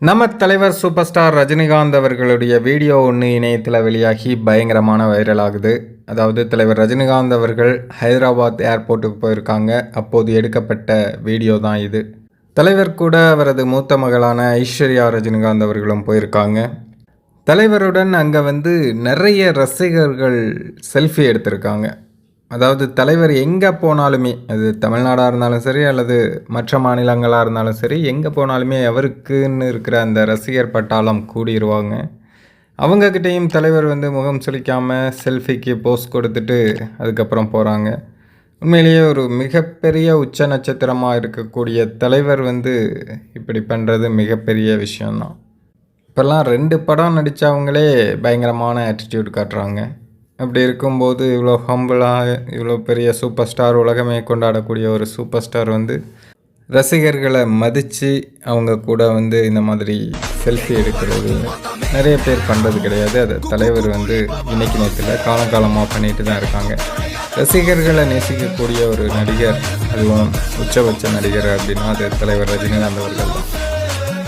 நம்ம தலைவர் super star Rajinikanth அவர்களுடைய வீடியோ ஒன்று இணையத்தில் வெளியாகி பயங்கரமான வைரல் ஆகுது. அதாவது தலைவர் ரஜினிகாந்த் அவர்கள் ஹைதராபாத் ஏர்போர்ட்டுக்கு போயிருக்காங்க. அப்போது எடுக்கப்பட்ட வீடியோ தான் இது. தலைவர் கூட அவரது மூத்த மகளான ஐஸ்வர்யா ரஜினிகாந்த் அவர்களும் போயிருக்காங்க. தலைவருடன் அங்கே வந்து நிறைய ரசிகர்கள் செல்ஃபி எடுத்திருக்காங்க. அதாவது தலைவர் எங்கே போனாலுமே அது தமிழ்நாடாக இருந்தாலும் சரி அல்லது மற்ற மாநிலங்களாக இருந்தாலும் சரி எங்கே போனாலுமே அவருக்குன்னு இருக்கிற அந்த ரசிகர் பட்டாளம் கூடிடுவாங்க அவங்கக்கிட்டேயும் தலைவர் வந்து முகம் சுளிக்காமல் செல்ஃபிக்கு போஸ் கொடுத்துட்டு அதுக்கப்புறம் போகிறாங்க உண்மையிலேயே ஒரு மிகப்பெரிய உச்ச நட்சத்திரமாக இருக்கக்கூடிய தலைவர் வந்து இப்படி பண்ணுறது மிகப்பெரிய விஷயந்தான் இப்போல்லாம் ரெண்டு படம் நடித்தவங்களே பயங்கரமான ஆட்டிடியூட் காட்டுறாங்க. அப்படி இருக்கும்போது இவ்வளோ ஹம்பிளாக இவ்வளோ பெரிய சூப்பர் ஸ்டார் உலகமே கொண்டாடக்கூடிய ஒரு சூப்பர் ஸ்டார் வந்து ரசிகர்களை மதித்து அவங்க கூட வந்து இந்த மாதிரி செல்ஃபி எடுக்கிறது. நிறைய பேர் பண்ணுறது கிடையாது. அதை தலைவர் வந்து இன்னைக்கு நேரத்தில் காலங்காலமாக பண்ணிட்டு தான் இருக்காங்க. ரசிகர்களை நேசிக்கக்கூடிய ஒரு நடிகர் அதுவும் உச்சபட்ச நடிகர் அப்படின்னா அது தலைவர் ரஜினிகாந்த் அவர்கள் தான்.